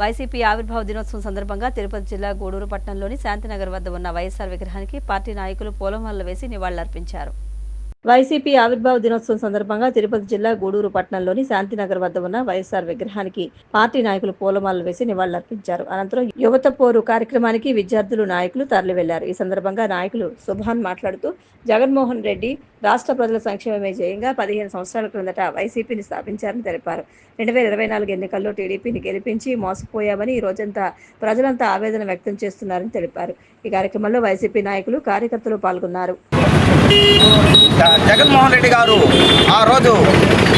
YCP ఆవిర్భావ దినోత్సవం సందర్భంగా తిరుపతి జిల్లా గూడూరు పట్టణంలోని శాంతినగర్ వద్ద ఉన్న వైఎస్ఆర్ విగ్రహానికి పార్టీ నాయకులు పూలమాలలు వేసి నివాళులర్పించారు. వైసీపీ ఆవిర్భావ దినోత్సవం సందర్భంగా తిరుపతి జిల్లా గూడూరు పట్టణంలోని శాంతినగర్ వద్ద ఉన్న వైఎస్ఆర్ విగ్రహానికి పార్టీ నాయకులు పూలమాలలు వేసి నివాళులర్పించారు. అనంతరం యువత పోరు కార్యక్రమానికి విద్యార్థులు నాయకులు తరలివెళ్ళారు. ఈ సందర్భంగా నాయకులు సుభాన్ మాట్లాడుతూ జగన్మోహన్ రెడ్డి రాష్ట్ర ప్రజల సంక్షేమమే జయంగా పదిహేను సంవత్సరాల క్రిందట వైసీపీని స్థాపించారని తెలిపారు. రెండు వేల ఇరవై నాలుగు ఎన్నికల్లో టీడీపీని గెలిపించి మోసపోయామని ఈ రోజంతా ప్రజలంతా ఆవేదన వ్యక్తం చేస్తున్నారని తెలిపారు. ఈ కార్యక్రమంలో వైసీపీ నాయకులు కార్యకర్తలు పాల్గొన్నారు. జగన్మోహన్ రెడ్డి గారు ఆ రోజు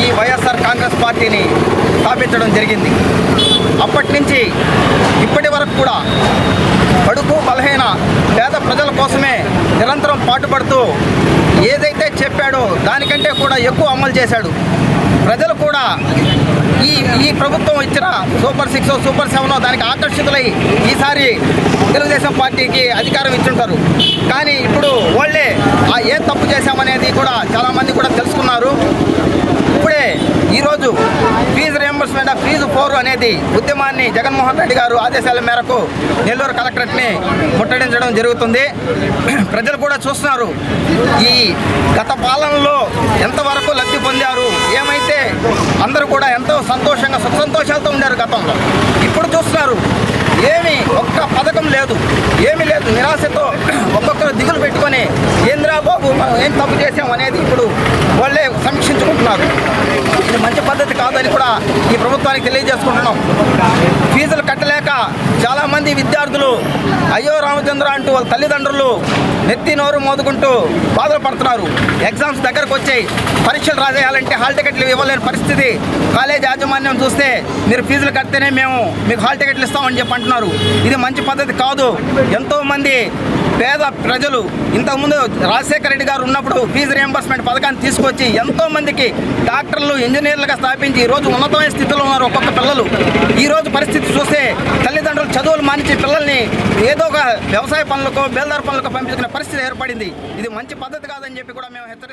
ఈ వైఎస్ఆర్ కాంగ్రెస్ పార్టీని స్థాపించడం జరిగింది. అప్పటి నుంచి ఇప్పటి వరకు కూడా బడుగు బలహీన పేద ప్రజల కోసమే నిరంతరం పాటుపడుతూ ఏదైతే చెప్పాడో దానికంటే కూడా ఎక్కువ అమలు చేశాడు. ప్రజలు కూడా ఈ ఈ ప్రభుత్వం ఇచ్చిన సూపర్ సిక్స్ సూపర్ సెవెన్ దానికి ఆకర్షితులై ఈసారి తెలుగుదేశం పార్టీకి అధికారం ఇచ్చుంటారు. కానీ ఇప్పుడు వాళ్ళే ఆ ఏం తప్పు చేశామనేది కూడా చాలామంది కూడా తెలుసుకున్నారు. ఇప్పుడే ఈరోజు fee reimbursement of fee for అనేది ఉద్యమాన్ని జగన్మోహన్ రెడ్డి గారు ఆదేశాల మేరకు నెల్లూరు కలెక్టరేట్ని ముట్టడించడం జరుగుతుంది. ప్రజలు కూడా చూస్తున్నారు. ఈ గత పాలనలో ఎంతవరకు లబ్ధి పొందారు? ఏమైతే అందరూ కూడా ఎంతో సంతోషంగా సుఖ సంతోషాలతో ఉండారు గతంలో. ఇప్పుడు చూస్తున్నారు. ఏమి ఒక్క లేదు. ఏమీ లేదు. నిరాశతో ఒక్కొక్కరు దిగులు పెట్టుకొని ఏంద్రా బాబు మనం ఏం తప్పు చేసాం అనేది ఇప్పుడు వాళ్ళే సమీక్షించుకుంటున్నారు ఇది మంచి పద్ధతి కాదని కూడా ఈ ప్రభుత్వానికి తెలియజేసుకుంటున్నాం. ఫీజులు కట్టలేక చాలామంది విద్యార్థులు అయ్యో రామచంద్ర అంటూ వాళ్ళ తల్లిదండ్రులు నెత్తి నోరు మోదుకుంటూ బాధలు పడుతున్నారు. ఎగ్జామ్స్ దగ్గరకు వచ్చాయి. పరీక్షలు రాసేయాలంటే హాల్ టికెట్లు ఇవ్వలేని పరిస్థితి. కాలేజ్ యాజమాన్యం చూస్తే మీరు ఫీజులు కడితేనే మేము మీకు హాల్ టికెట్లు ఇస్తామని చెప్పి అంటున్నారు. ఇది మంచి పద్ధతి కాదు. ఎంతోమంది పేద ప్రజలు ఇంతకుముందు రాజశేఖర రెడ్డి గారు ఉన్నప్పుడు ఫీజు రియంబర్స్మెంట్ పథకాన్ని తీసుకొచ్చి ఎంతో మందికి డాక్టర్లు ఇంజనీర్లుగా స్థాపించి ఈ రోజు ఉన్నతమైన స్థితిలో ఉన్నారు ఒక్కొక్క పిల్లలు. ఈరోజు పరిస్థితి చూస్తే తల్లిదండ్రులు చదువులు మానించి పిల్లల్ని ఏదో ఒక వ్యవసాయ పనులకు బేల్దార్ పనులకు పంపించుకునే పరిస్థితి ఏర్పడింది. ఇది మంచి పద్ధతి కాదని చెప్పి కూడా మేము హెచ్చరిస్తున్నాం.